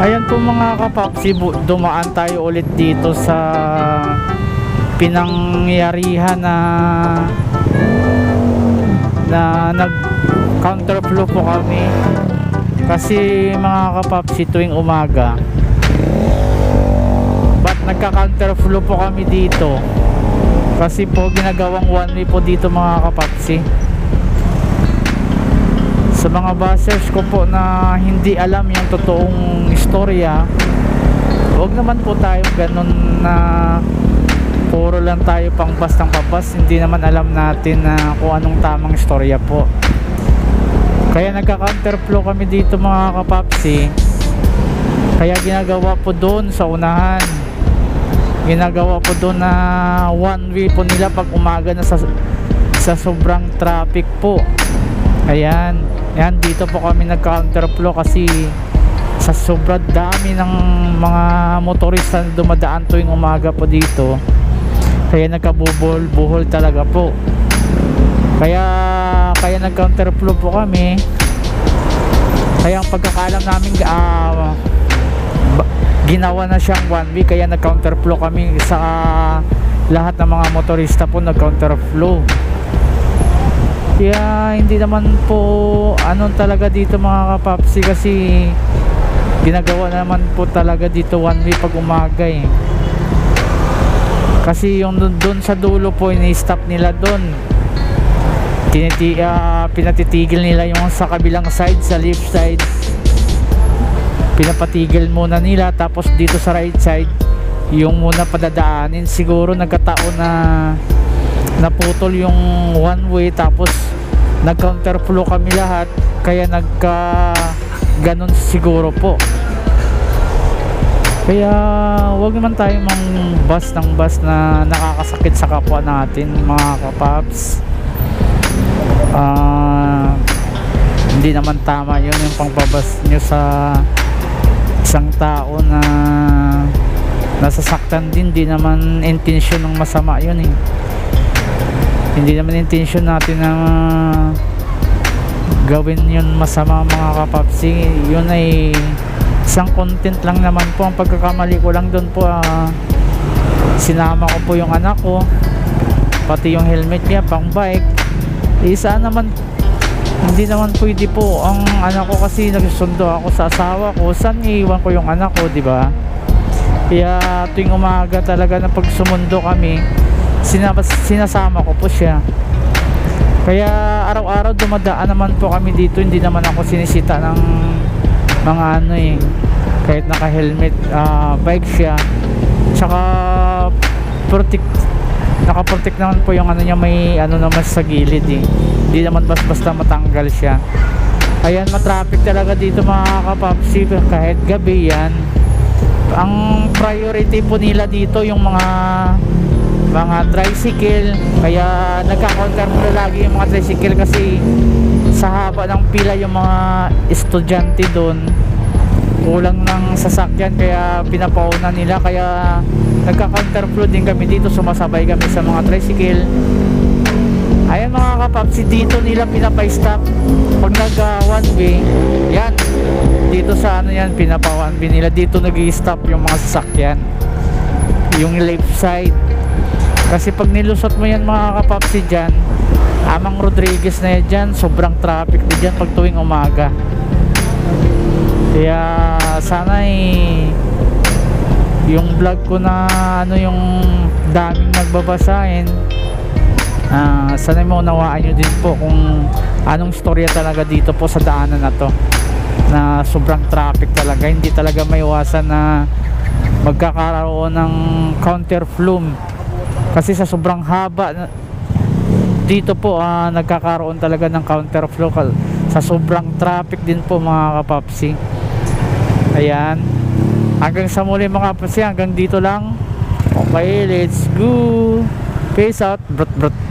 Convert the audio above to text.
Ayan po mga kapapsi, dumaan tayo ulit dito sa pinangyarihan na na nag counterflow po kami. Kasi mga kapapsi tuwing umaga ba't nagka counterflow po kami dito? Kasi po ginagawang one way po dito mga kapapsi sa mga bashers ko po na hindi alam yung totoong istorya huwag naman po tayo ganun na puro lang tayo pang bastang papas hindi naman alam natin na kung anong tamang istorya po. Kaya nagka counterflow kami dito mga kapapsi. Kaya ginagawa po doon sa unahan. Ginagawa po doon na one way po nila pag umaga na sa, sa sobrang traffic po ayan. Yan dito po kami nag counterflow kasi sa sobrang dami ng mga motorista na dumadaan tuwing umaga po dito. Kaya nagkabuhol buhol talaga po. Kaya kaya nag counterflow po kami. Kaya ang pagkakalam namin ba- ginawa na siyang one way kaya nag counterflow kami. Sa lahat ng mga motorista po nag counterflow kaya hindi naman po ano talaga dito mga kapapsi kasi ginagawa naman po talaga dito one way pag umaga eh. Kasi yung dun, dun sa dulo po ini-stop nila dun. Tiniti, ah, pinatitigil nila yung sa kabilang side sa left side. Pinapatigil muna nila tapos dito sa right side yung muna padadaanin. Siguro nagkataon na naputol yung one way tapos nag counterflow kami lahat kaya nagka ganon siguro po. Kaya wag naman tayo mang bus ng bus na nakakasakit sa kapwa natin mga kapaps. Ah, hindi naman tama yun yung pangbabas nyo sa isang tao na nasasaktan din hindi naman intensyon ng masama yun eh hindi naman intensyon natin na gawin yun masama mga kapapsi. Yun ay isang content lang naman po. Ang pagkakamali ko lang doon po ah, sinama ko po yung anak ko pati yung helmet niya pang bike. Isa naman hindi naman pwede po ang anak ko kasi nagsusundo ako sa asawa ko. Saan iiwan ko yung anak ko di ba? Kaya tuwing umaga talaga na pag sumundo kami sinama, sinasama ko po siya. Kaya araw-araw dumadaan naman po kami dito. Hindi naman ako sinisita ng mga ano eh kahit naka helmet ah, bike siya. Tsaka protect nakaprotect naman po yung ano niya may ano naman sa gilid eh. Hindi naman bas basta matanggal siya. Ayan matraffic talaga dito mga kapapsi kahit gabi yan. Ang priority po nila dito yung mga mga tricycle. Kaya nagka-counter muna lagi yung mga tricycle kasi sa haba ng pila yung mga estudyante doon. Kulang ng sasakyan kaya pinapauna nila. Kaya nagka-counterflow din kami dito. Sumasabay kami sa mga tricycle. Ayan mga kapapsi dito nila pinapa-stop. Pag nag uh, one way yan. Dito sa ano yan pinapa one way nila. Dito nag stop yung mga sasakyan. Yung left side kasi pag nilusot mo yan mga kapapsi dyan Amang Rodriguez na yan dyan sobrang traffic din dyan pag tuwing umaga. Kaya sana eh yung vlog ko na ano yung daming nagbabasahin ah sana mo unawaan nyo din po kung anong storya talaga dito po sa daanan na to na sobrang traffic talaga. Hindi talaga may iwasan na magkakaroon ng counter flume kasi sa sobrang haba dito po ah, nagkakaroon talaga ng counter flow kal- sa sobrang traffic din po mga kapapsi. Ayan. Hanggang sa muli mga kapapsi. Hanggang dito lang. Okay let's go. Peace out. Brut brut